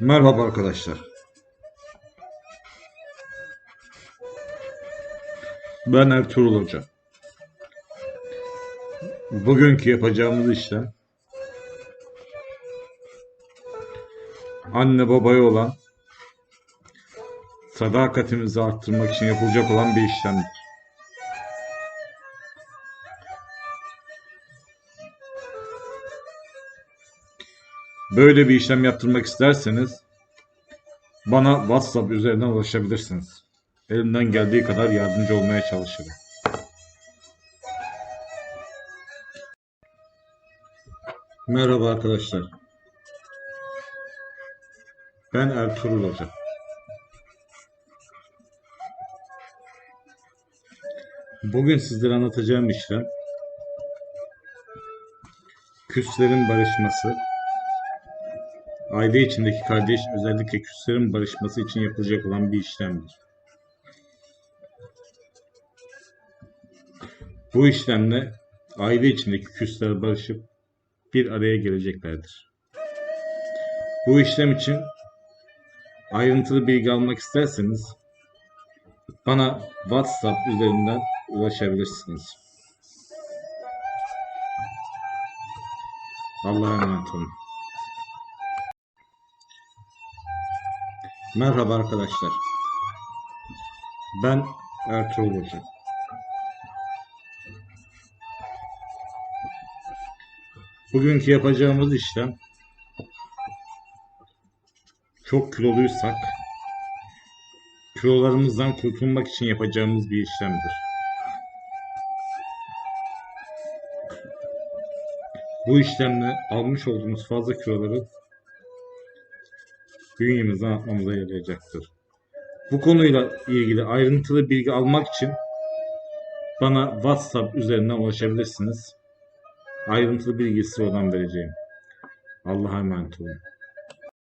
Merhaba arkadaşlar. Ben Ertuğrul Hoca. Bugünkü yapacağımız işlem anne babaya olan sadakatimizi arttırmak için yapılacak olan bir işlemdir. Böyle bir işlem yaptırmak isterseniz bana WhatsApp üzerinden ulaşabilirsiniz. Elimden geldiği kadar yardımcı olmaya çalışırım. Merhaba arkadaşlar. Ben Ertuğrul Hoca. Bugün sizlere anlatacağım işlem küslerin barışması aile içindeki kardeş özellikle küslerin barışması için yapılacak olan bir işlemdir. Bu işlemle aile içindeki küsler barışıp bir araya geleceklerdir. Bu işlem için ayrıntılı bilgi almak isterseniz bana WhatsApp üzerinden ulaşabilirsiniz. Allah'a emanet olun. Merhaba arkadaşlar. Ben Ertuğrul Hoca. Bugünkü yapacağımız işlem çok kiloluysak kilolarımızdan kurtulmak için yapacağımız bir işlemdir. Bu işlemle almış olduğumuz fazla kiloları bünyemizden atmamıza yarayacaktır. Bu konuyla ilgili ayrıntılı bilgi almak için bana WhatsApp üzerinden ulaşabilirsiniz. Ayrıntılı bilgisi oradan vereceğim. Allah'a emanet olun.